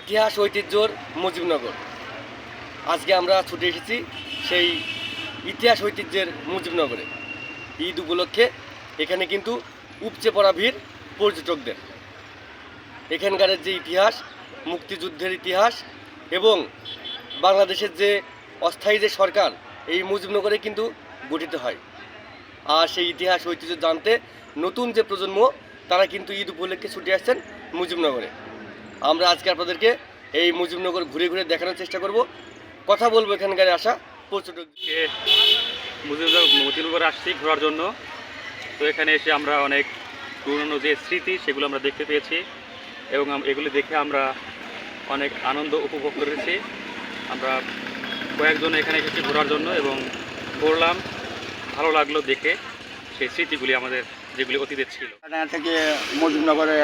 ইতিহাস, ঐতিহ্যর মুজিবনগর। আজকে আমরা ছুটে এসেছি সেই ইতিহাস, ঐতিহ্যের মুজিবনগরে। ঈদ উপলক্ষে এখানে কিন্তু উপচে পড়া ভিড় পর্যটকদের। এখানকার যে ইতিহাস, মুক্তিযুদ্ধের ইতিহাস এবং বাংলাদেশের যে অস্থায়ী যে সরকার, এই মুজিবনগরে কিন্তু গঠিত হয়। আর সেই ইতিহাস, ঐতিহ্য জানতে নতুন যে প্রজন্ম, তারা কিন্তু ঈদ উপলক্ষে ছুটে আসছেন মুজিবনগরে। আমরা আজকে আপনাদেরকে এই মুজিবনগর ঘুরে ঘুরে দেখানোর চেষ্টা করব। কথা বলব এখানকার আসা পর্যটক আজকে মুজিবনগর মুজিবনগর আসছি ঘোরার জন্য। তো এখানে এসে আমরা অনেক পুরনো যে স্মৃতি সেগুলো আমরা দেখতে পেয়েছি এবং এগুলি দেখে আমরা অনেক আনন্দ উপভোগ করেছি। আমরা কয়েকজন এখানে এসেছি ঘোরার জন্য এবং ঘুরলাম। ভালো লাগল দেখে সেই স্মৃতিগুলি আমাদের যেগুলি অতীতের ছিল। থেকে মুজিবনগরে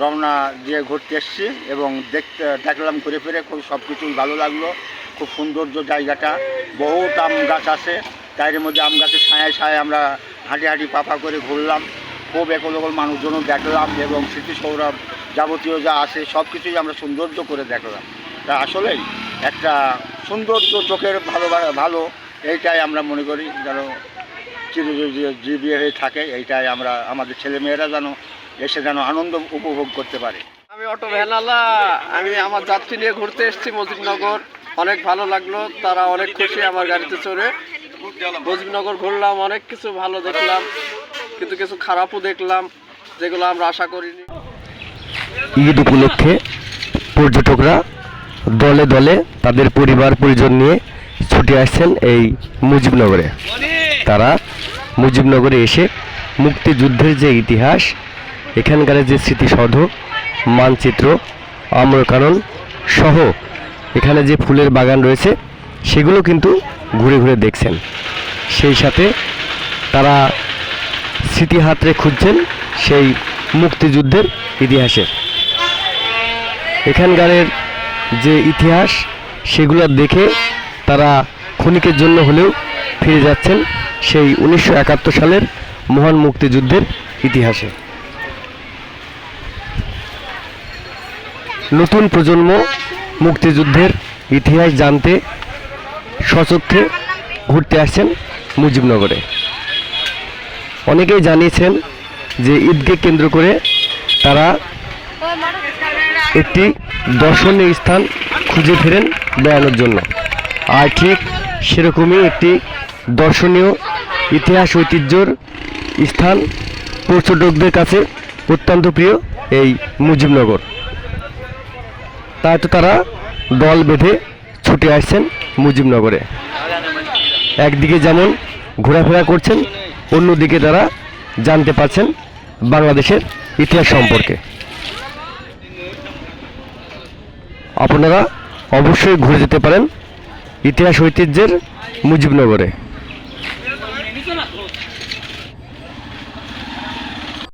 রওনা দিয়ে ঘুরতে এসেছি এবং দেখতে, দেখলাম ঘুরে ফিরে খুব সব কিছুই ভালো লাগল। খুব সৌন্দর্য জায়গাটা। বহুত আম গাছ আছে। তাইর মধ্যে আম গাছের ছায়ায় ছায় আমরা হাঁটি হাঁটি পাপা করে ঘুরলাম। খুব একল একল মানুষজনও দেখলাম এবং স্মৃতি সৌরভ যাবতীয় যা আছে সব কিছুই আমরা সৌন্দর্য করে দেখলাম। তা আসলেই একটা সৌন্দর্য চোখের ভালো ভালো, এইটাই আমরা মনে করি যেন চিরজীবী হয়ে থাকে এইটাই আমরা আমাদের ছেলেমেয়েরা যেন এসে যেন আনন্দ উপভোগ করতে পারে। আমি অটো ভ্যানালা আমি আমার যাত্রী নিয়ে ঘুরতে এসেছি মুজিবনগর। অনেক ভালো লাগল তারা অনেক খুশি আমার গাড়িতে চড়ে। মুজিবনগর ঘুরলাম অনেক কিছু ভালো দেখলাম কিন্তু কিছু খারাপও দেখলাম যেগুলো আমরা আশা করিনি। ঈদ উপলক্ষে পর্যটকরা দলে দলে তাদের পরিবার পরিজন নিয়ে ছুটে আসছেন এই মুজিবনগরে। তারা মুজিবনগরে এসে মুক্তিযুদ্ধের যে ইতিহাস, এখানকার যে স্মৃতিসৌধ, মানচিত্র আম্রকানন সহ এখানে যে ফুলের বাগান রয়েছে, সেগুলো কিন্তু ঘুরে ঘুরে দেখছেন। সেই সাথে তারা স্মৃতি হাতরে খুঁজছেন সেই মুক্তিযুদ্ধের ইতিহাসের। এখানকারের যে ইতিহাস, সেগুলো দেখে তারা ক্ষণিকের জন্য হলেও ফিরে যাচ্ছেন। সেই উনিশশো একাত্তর সালের মহান মুক্তিযুদ্ধের ইতিহাসে। নতুন প্রজন্ম মুক্তিযুদ্ধের ইতিহাস জানতে সচক্ষে ঘুরতে আসছেন মুজিবনগরে। অনেকেই জানিয়েছেন যে ঈদকে কেন্দ্র করে তারা একটি দর্শনীয় স্থান খুঁজে ফেরেন বেড়ানোর জন্য। আর ঠিক সেরকমই একটি দর্শনীয় ইতিহাস ঐতিহ্যর স্থান পর্যটকদের কাছে অত্যন্ত প্রিয় এই মুজিবনগর। তাই তো তারা দল বেঁধে ছুটে আসছেন মুজিবনগরে। একদিকে যেমন ঘোরাফেরা করছেন, অন্যদিকে তারা জানতে পারছেন বাংলাদেশের ইতিহাস সম্পর্কে। আপনারা অবশ্যই ঘুরে যেতে পারেন ইতিহাস ঐতিহ্যের মুজিবনগরে।